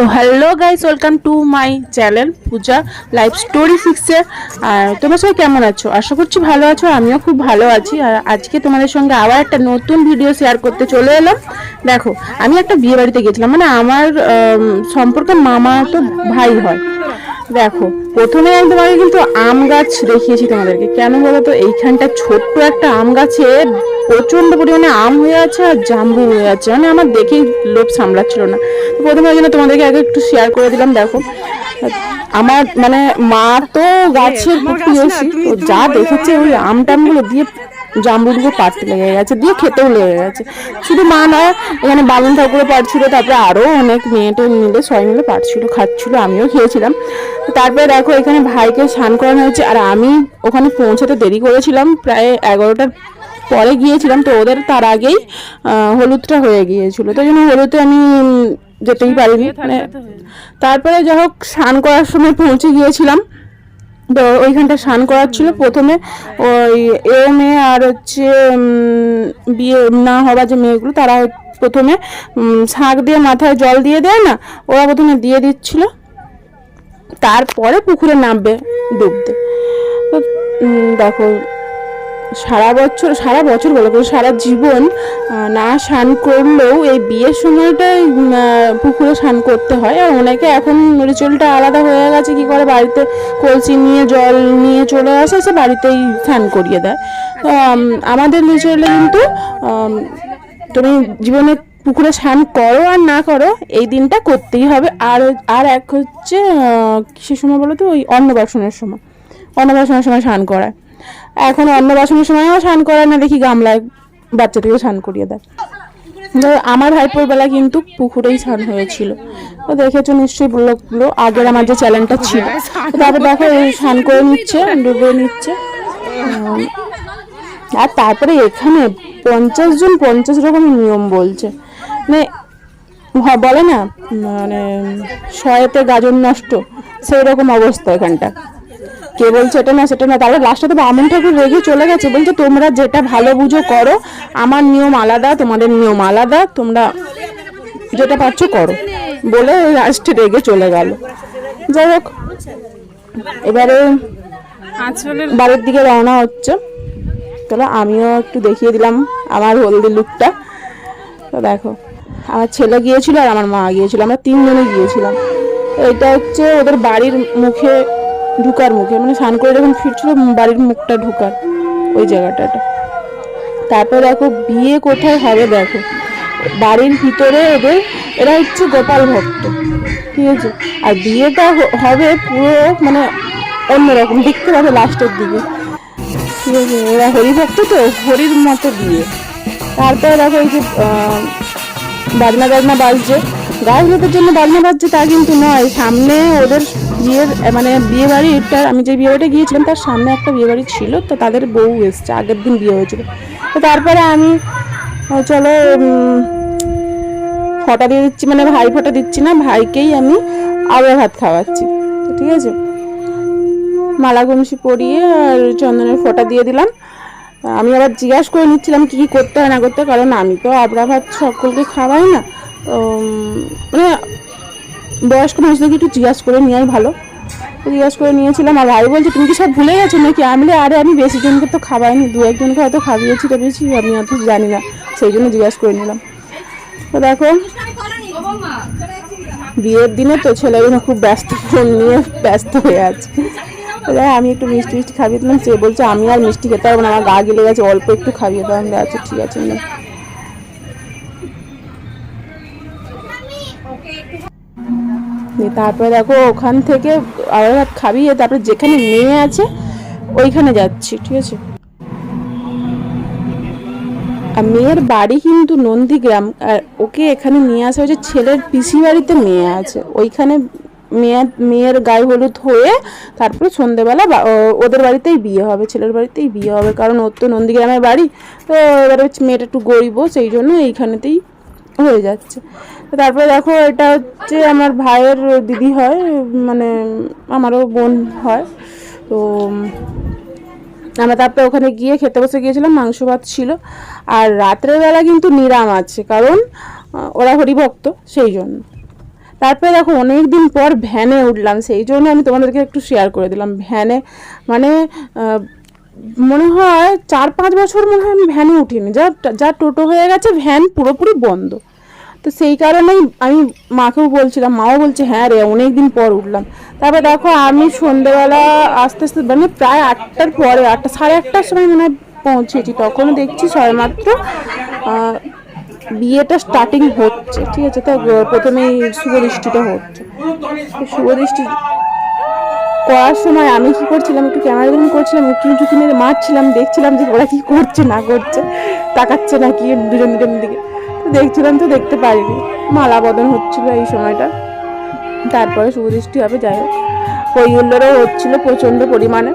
তো hello guys welcome to my channel Puja life story সিক্সে আর তোমরা সবাই কেমন আছো? আশা করছি ভালো আছো আমিও খুব ভালো আছি। আর আজকে তোমাদের সঙ্গে আবার একটা নতুন ভিডিও শেয়ার করতে চলে এলাম। দেখো আমি একটা বিয়ে বাড়িতে গেছিলাম মানে আমার আম, সম্পর্কে মামা তো ভাই হয়। দেখো প্রথমে আমি তোমাকে কিন্তু আম গাছ দেখিয়েছি তোমাদেরকে। কেন বলো তো এইখানটা ছোট্ট একটা আম গাছে প্রচণ্ড পরিমাণে আম হয়ে আছে আর জাম্বু হয়ে আছে। মানে আমার দেখেই লোভ সামলাচ্ছিল না। তো প্রথমে ওই জন্য তোমাদেরকে আগে একটু শেয়ার করে দিলাম দেখো। আমার মানে মা তো গাছের প্রতি এসি যা দেখেছে ওই আম টামগুলো দিয়ে জাম্বুগুলো পাড়তে লেগে গেছে, দিয়ে খেতেও লেগে গেছে। শুধু মা নয় এখানে বামুন ঠাকুরও পাড়ছিল তারপরে আরও অনেক মেয়েটে মিলে সবাই মিলে পাড়ছিল খাচ্ছিল, আমিও খেয়েছিলাম। তারপরে দেখো, এখানে ভাইকে স্নান করানো হয়েছে, আর আমি ওখানে পৌঁছাতে দেরি করেছিলাম, প্রায় এগারোটার পরে গিয়েছিলাম, তো ওদের তার আগেই হলুদটা হয়ে গিয়েছিল। তো জন্য হলুদে আমি যেতেই পারিনি। মানে তারপরে যাই হোক, স্নান করার সময় পৌঁছে গিয়েছিলাম। তো ওইখানটা স্নান ছিল। প্রথমে ওই এ মেয়ে আর হচ্ছে বিয়ে না হওয়া যে মেয়েগুলো, তারা প্রথমে শাঁখ দিয়ে মাথায় জল দিয়ে দেয় না, ওরা প্রথমে দিয়ে দিচ্ছিল। তারপরে পুকুরে নামবে ডুবতে। তো দেখো সারা বছর সারা বছর বলে সারা জীবন না স্নান করলেও এই বিয়ের সময়টাই পুকুরে স্নান করতে হয়। আর অনেকে এখন রিচুয়ালটা আলাদা হয়ে গেছে, কি করে বাড়িতে কলসি নিয়ে, জল নিয়ে চলে আসে, সে বাড়িতেই স্নান করিয়ে দেয়। তো আমাদের রিচুয়ালে কিন্তু তুমি জীবনে পুকুরে স্নান করো আর না করো, এই দিনটা করতেই হবে। আর আর এক হচ্ছে কিসের সময় বলো তো? ওই অন্নপ্রাশনের সময়। অন্নপ্রাশনের সময় স্নান করায় এখন অন্নপ্রাশনের সময়ও স্নান করায় না, দেখি গামলায় বাচ্চাটাকে স্নান করিয়ে দেয়। আমার ভাইপোর বেলা কিন্তু পুকুরেই স্নান হয়েছিল। তো দেখেছ নিশ্চয়ই ব্লগগুলো, আগের আমার যে চ্যানেলটা ছিল। তারপর দেখো স্নান করে নিচ্ছে ডুবে নিচ্ছে। আর তারপরে এখানে পঞ্চাশ জন পঞ্চাশ রকম নিয়ম বলছে। মানে বলে না মানে শয়েতে গাজন নষ্ট, সেই রকম অবস্থা এখানটা। কে বলছে এটা না সেটা না তারপরে লাস্টে তো বামন ঠাকুর রেগে চলে গেছে বলছে তোমরা যেটা ভালো বুঝো করো আমার নিয়ম আলাদা তোমাদের নিয়ম আলাদা তোমরা যেটা পারছ করো। বলে লাস্টে রেগে চলে গেল। যাই হোক এবারে বাড়ির দিকে রওনা হচ্ছে। তাহলে আমিও একটু দেখিয়ে দিলাম আমার হলদি লুকটা তো দেখো আমার ছেলে গিয়েছিল আর আমার মা গিয়েছিল আমরা তিনজনে গিয়েছিলাম। এটা হচ্ছে ওদের বাড়ির মুখে ঢুকার মুখে মানে স্নান করে যখন ফিরছিল, বাড়ির মুখটা ঢুকার, ওই জায়গাটা তারপর দেখো, বিয়ে কোথায় হবে দেখো। বাড়ির ভিতরে এদের এরা হচ্ছে গোপাল ভক্ত, ঠিক আছে? আর বিয়েটা হবে পুরো মানে অন্যরকম, দেখতে পাবে লাস্টের দিকে। ঠিক আছে, এরা হরিভক্ত তো, হরির মতো বিয়ে। তারপরে দেখো এই যে বাজনা বাজনা বাজছে। গায়ে হলুদের জন্য বাজনা বাজছে তা কিন্তু নয়। সামনে ওদের বিয়ের মানে বিয়ে বাড়িটা আমি যে বিয়ে গিয়েছিলাম তার সামনে একটা বিয়ে বাড়ি ছিল, তো তাদের বউ এসছে, আগের দিন বিয়ে হয়েছিল। তো তারপরে আমি চলো ফটা দিয়ে দিচ্ছি মানে ভাই ফটা দিচ্ছি না, ভাইকেই আমি আবার ভাত খাওয়াচ্ছি। ঠিক আছে? মালা গমসি পরিয়ে আর চন্দনের ফোঁটা দিয়ে দিলাম। আমি আবার জিজ্ঞাসা করে নিচ্ছিলাম কি কি করতে হয় না করতে কারণ আমি তো আবরা ভাত সকলকে খাওয়াই না। মানে বয়স্ক মানুষদেরকে একটু জিজ্ঞাসা করে নেওয়াই ভালো। জিজ্ঞাসা করে নিয়েছিলাম আর ভাই বলছে তুমি কি সব ভুলে গেছো নাকি? আমি আরে আমি বেশি জনকে তো খাওয়াইনি দু একজনকে হয়তো খাইয়েছি তো বেশি আমি অত জানি না। সেই জন্য জিজ্ঞাসা করে নিলাম। তো দেখো বিয়ের দিনে তো ছেলেগুলো খুব ব্যস্ত নিয়ে ব্যস্ত হয়ে আছে। আমি একটু মিষ্টি মিষ্টি খাইয়ে দিলাম সে বলছে আমি আর মিষ্টি খেতে পারব না আমার গা গেলে গেছে অল্প একটু আমি বলি, আচ্ছা ঠিক আছে নে। তারপরে দেখো ওখান থেকে আড়াই ভাত খাবিয়ে তারপরে যেখানে মেয়ে আছে, ওইখানে যাচ্ছি, ঠিক আছে? আর মেয়ের বাড়ি কিন্তু নন্দীগ্রাম, আর ওকে এখানে নিয়ে আসা হয়েছে ছেলের পিসি বাড়িতে মেয়ে আছে। ওইখানে মেয়ের মেয়ের গায়ে হলুদ হয়ে তারপরে সন্ধেবেলা ওদের বাড়িতেই বিয়ে হবে, ছেলের বাড়িতেই বিয়ে হবে, কারণ ওর তো নন্দীগ্রামের বাড়ি। তো এবারে মেয়েটা একটু গরিব, সেই জন্য এইখানেতেই হয়ে যাচ্ছে। তারপরে দেখো, এটা হচ্ছে আমার ভাইয়ের দিদি হয় মানে আমারও বোন হয়। তো, আমরা তারপরে ওখানে গিয়ে খেতে বসে গিয়েছিলাম, মাংস ভাত ছিল। আর রাত্রের বেলা কিন্তু নিরাম আছে, কারণ ওরা হরিভক্ত, সেই জন্য। তারপরে দেখো অনেক দিন পর ভ্যানে উঠলাম, সেই জন্য আমি তোমাদেরকে একটু শেয়ার করে দিলাম। ভ্যানে মানে মনে হয় চার পাঁচ বছর মনে হয় আমি ভ্যানে উঠিনি। যা যা টোটো হয়ে গেছে, ভ্যান পুরোপুরি বন্ধ। তো সেই কারণেই আমি মাকেও বলছিলাম, মাও বলছে হ্যাঁ রে অনেক দিন পর উঠলাম। তারপরে দেখো, আমি সন্ধেবেলা আস্তে আস্তে মানে প্রায় আটটার পরে, আটটা, সাড়ে আটটার সময় মনে হয় পৌঁছেছি। তখন দেখছি সবেমাত্র বিয়েটা স্টার্টিং হচ্ছে, ঠিক আছে? তো প্রথমেই শুভ দৃষ্টিটা হচ্ছে। তো শুভ দৃষ্টি করার সময় আমি কি করছিলাম, একটু ক্যামেরা ধরুন করছিলাম, একটু ঝুঁকি মেরে মারছিলাম, দেখছিলাম যে ওরা কি করছে, না করছে, তাকাচ্ছে না কি দুজন দুজনের দিকে। দেখছিলাম তো, দেখতে পারিনি। মালা বদন হচ্ছিল এই সময়টা। তারপরে শুভদৃষ্টি হবে, যাই হোক। কৈগুলোরও হচ্ছিল প্রচণ্ড পরিমাণে।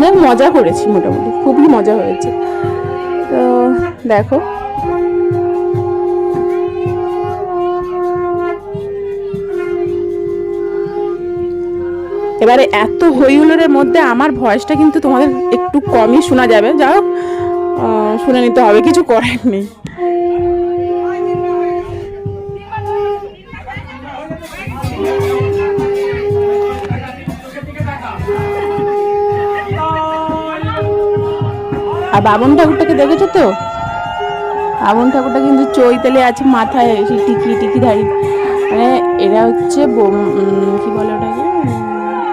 যাই মজা করেছি মোটামুটি, খুবই মজা হয়েছে। তো দেখো। এবারে এত হইহুল্লোড়ের মধ্যে আমার ভয়েসটা কিন্তু তোমাদের একটু কমই শোনা যাবে। যা হোক শুনে নিতে হবে, কিছু করার নেই। আর বামন ঠাকুরটাকে দেখেছ তো? বামন ঠাকুরটা কিন্তু চৈতালে আছে মাথায়, সেই টিকি টিকি ধারি। মানে এরা হচ্ছে কি বলে ওটাকে?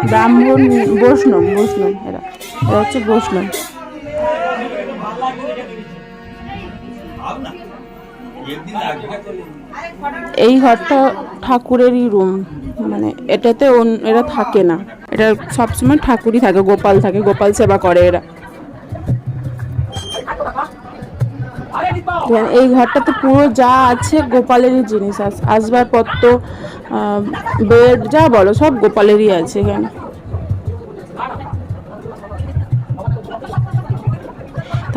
ব্রাহ্মণ, বৈষ্ণব বৈষ্ণব এরা। এরা হচ্ছে বৈষ্ণব। এই ঘরটা ঠাকুরেরই রুম মানে এটাতে এরা থাকে না। এটা সবসময় ঠাকুরই থাকে, গোপাল থাকে, গোপাল সেবা করে এরা। এই ঘরটাতে পুরো যা আছে গোপালেরই জিনিস আস- আসবাবপত্র বেড, যা বলো সব গোপালেরই আছে এখানে।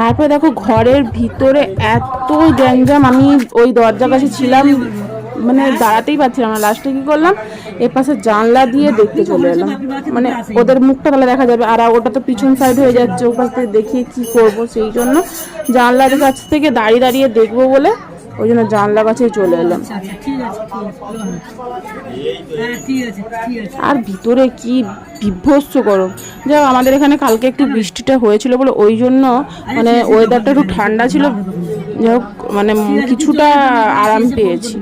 তারপরে দেখো ঘরের ভিতরে এত গ্যাঞ্জাম, আমি ওই দরজার কাছে ছিলাম মানে দাঁড়াতেই পারছিলাম না। লাস্টে কি করলাম? এপাশে পাশে জানলা দিয়ে দেখতে চলে এলাম। মানে ওদের মুখটা তাহলে দেখা যাবে। আর ওটা তো পিছন সাইড হয়ে যাচ্ছে, ওপাশ থেকে দেখিয়ে কি করব সেই জন্য। জানলার কাছ থেকে দাঁড়িয়ে দাঁড়িয়ে দেখব বলে ওই জন্য জানলা কাছে চলে এলাম আচ্ছা হ্যাঁ আর ভিতরে কি বিভৎস গরম যাও আমাদের এখানে কালকে একটু বৃষ্টিটা হয়েছিল বলে ওই জন্য মানে ওয়েদারটা একটু ঠান্ডা ছিল যাই হোক মানে কিছুটা আরাম পেয়েছি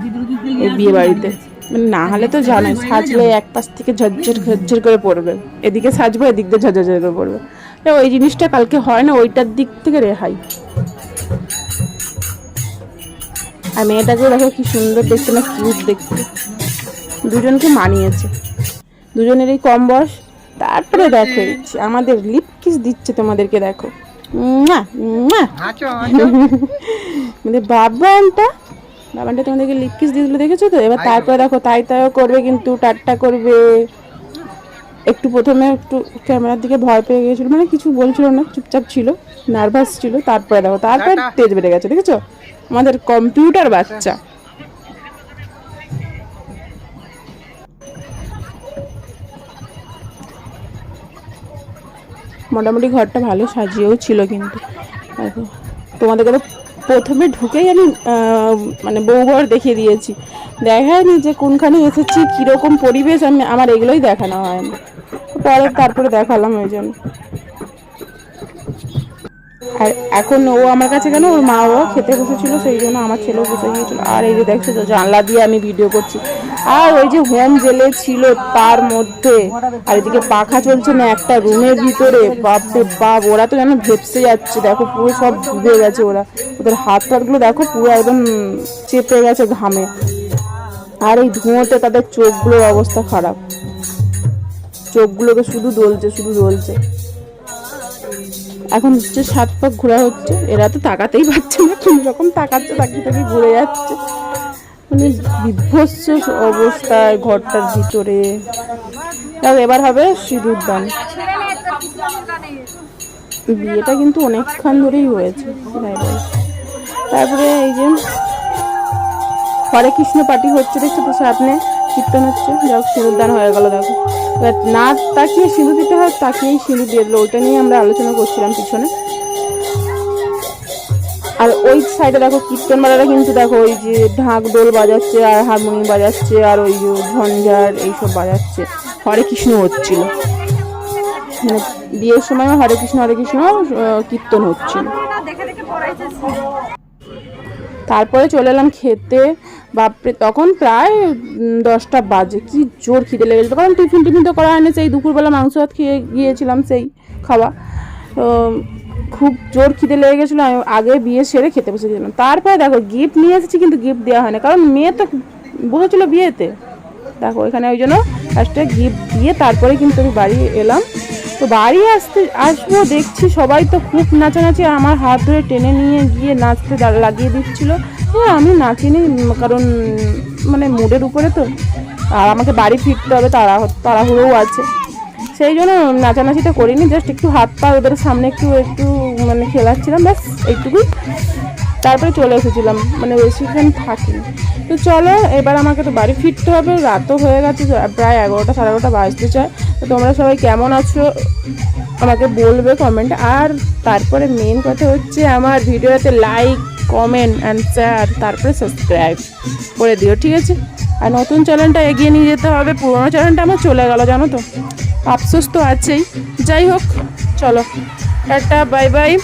এই বিয়ে বাড়িতে মানে না হলে তো জানোই সাজলে এক পাশ থেকে ঝরঝর ঝরঝর করে পড়বে এদিকে সাজবো এদিক দিয়ে ঝরঝর করে পড়বে ওই জিনিসটা কালকে হয় না ওইটার দিক থেকে রেহাই আর মেয়েটাকে দেখো কি সুন্দর দেখতে না কিউট দেখতে। দুজনকে মানিয়েছে। দুজনেরই কম বয়স। তারপরে দেখো আমাদের লিপ কিস দিচ্ছে তোমাদেরকে দেখো। আমাদের বাবানটা বাবানটা তোমাদেরকে লিপ কিস দিয়ে দিল দেখেছ তো? এবার তারপরে দেখো তাই তাইও করবে কিন্তু টাট্টা করবে। একটু প্রথমে একটু ক্যামেরার দিকে ভয় পেয়ে গিয়েছিল মানে কিছু বলছিল না চুপচাপ ছিল নার্ভাস ছিল তারপরে দেখো তারপরে তেজ বেড়ে গেছে দেখেছ? আমাদের কম্পিউটার বাচ্চা। মোটামুটি ঘরটা ভালো সাজিয়েও ছিল কিন্তু। দেখো, তোমাদেরকে তো প্রথমে ঢুকেই আমি মানে বউ ঘর দেখিয়ে দিয়েছি। দেখায়নি যে কোনখানে এসেছি, কীরকম পরিবেশ আমি, আমার এগুলোই দেখানো হয়নি। পরে তারপরে দেখালাম ওই জন্য। আর এখন ও আমার কাছে কেন, ওর মা ও খেতে বসেছিল, সেই জন্য আমার ছেলেও বসে গিয়েছিল। আর এই যে দেখছ, তো জানলা দিয়ে আমি ভিডিও করছি। আর ওই যে হোম জেলে ছিল তার মধ্যে। আর এদিকে পাখা চলছে না, একটা রুমের ভিতরে। বাপরে বাপ, ওরা তো যেন ভেপসে যাচ্ছে। দেখো পুরো সব ডুবে গেছে ওরা। ওদের হাত টাতগুলো দেখো পুরো একদম চেপে গেছে ঘামে। আর এই ধোঁয়াতে তাদের চোখগুলোর অবস্থা খারাপ। চোখগুলোকে শুধু দোলছে শুধু দোলছে। এখন হচ্ছে সাত পাক ঘোরা হচ্ছে। এরা তো তাকাতেই পারছে না কোন রকম তাকাচ্ছে, তাকিয়ে তাকিয়ে ঘুরে যাচ্ছে। মানে বিভৎস অবস্থায় ঘরটার ভিতরে। এবার হবে সিঁদুর দান বিয়েটা কিন্তু অনেকক্ষণ ধরেই হয়েছে তারপরে এই যে হরে কৃষ্ণ পার্টি হচ্ছে, দেখছ তো সামনে কীর্তন হচ্ছে। যাক সিঁদুর দান হয়ে গেল, দেখো। এবার না তাকিয়ে সিঁদুর দিতে হয়, তাকিয়েই সিঁদুর দিয়ে দিল। ওইটা নিয়ে আমরা আলোচনা করছিলাম পিছনে। আর ওই সাইডে দেখো কীর্তন বাজারে কিন্তু দেখো, ওই যে ঢাক ডোল বাজাচ্ছে আর হারমোনিয়াম বাজাচ্ছে আর ওই যে ঝঞ্ঝার এইসব বাজাচ্ছে। হরে কৃষ্ণ হচ্ছিল। মানে বিয়ের সময় হরে কৃষ্ণ হরে কৃষ্ণ কীর্তন হচ্ছিল। তারপরে চলে এলাম খেতে। বাপরে, তখন প্রায় দশটা বাজে। কি জোর খিদে লেগেছিল। কারণ টিফিন টিফিন তো করা হয়নি, সেই দুপুরবেলা মাংস ভাত খেয়ে গিয়েছিলাম সেই খাওয়া। তো খুব জোর খিদে লেগে গেছিল, আমি আগে বিয়ে সেরে খেতে বসে তারপরে দেখো গিফট নিয়ে এসেছি কিন্তু গিফট দেওয়া হয় না কারণ মেয়ে তো বসেছিল বিয়েতে। দেখো, এখানে ওই জন্য ফার্স্টে গিফট দিয়ে তারপরে কিন্তু আমি বাড়ি এলাম। তো বাড়ি আসতে, আসব, দেখছি সবাই তো খুব নাচানাচি আমার হাত ধরে টেনে নিয়ে গিয়ে নাচতে লাগিয়ে দিচ্ছিল। হ্যাঁ আমি নাচিনি কারণ মানে মুডের উপরে তো। আর আমাকে বাড়ি ফিরতে হবে তাড়া তাড়াহুড়োও আছে। সেই জন্য নাচানাচিটা করিনি জাস্ট একটু হাত পা ওদের সামনে একটু একটু মানে খেলাচ্ছিলাম, ব্যাস, এইটুকুই। তারপরে চলে এসেছিলাম মানে বেশিক্ষণ থাকি। তো চলো, এবার আমাকে তো বাড়ি ফিরতে হবে, রাতও হয়ে গেছে, প্রায় এগারোটা, সাড়ে এগারোটা বাজতে চায়। তো তোমরা সবাই কেমন আছো? আমাকে বলবে কমেন্ট আর তারপরে মেন কথা হচ্ছে, আমার ভিডিওতে লাইক কমেন্ট অ্যান্ড শেয়ার তারপরে সাবস্ক্রাইব করে দিও, ঠিক আছে? আর নতুন চ্যানেলটা এগিয়ে নিয়ে যেতে হবে, পুরোনো চ্যানেলটা আমার চলে গেল, জানো তো? আফসোস তো আছেই। যাই হোক, চলো। একটা বাই বাই।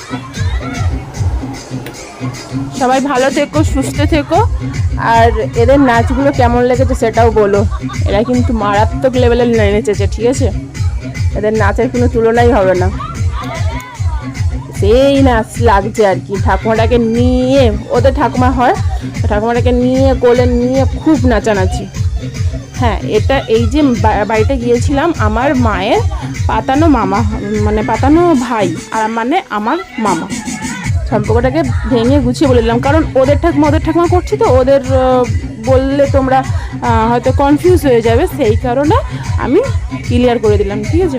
সবাই ভালো থেকো, সুস্থ থেকো। আর এদের নাচগুলো কেমন লেগেছে সেটাও বলো। এরা কিন্তু মারাত্মক লেভেলের নেচেছে, ঠিক আছে? এদের নাচের কোনো তুলনাই হবে না। সেই নাচ লাগছে আর কি। ঠাকুমাটাকে নিয়ে, ওদের ঠাকুমা হয়, ঠাকুমাটাকে নিয়ে, কোলে নিয়ে খুব নাচানাচি। হ্যাঁ এটা এই যে বাড়িতে গিয়েছিলাম, আমার মায়ের পাতানো মামা মানে পাতানো ভাই, আর মানে আমার মামা। সম্পর্কটাকে ভেঙে গুছিয়ে বলে দিলাম, কারণ ওদের ঠাকুমা ওদের ঠাকুমা করছি তো, ওদের বললে তোমরা হয়তো কনফিউজ হয়ে যাবে, সেই কারণে আমি ক্লিয়ার করে দিলাম, ঠিক আছে?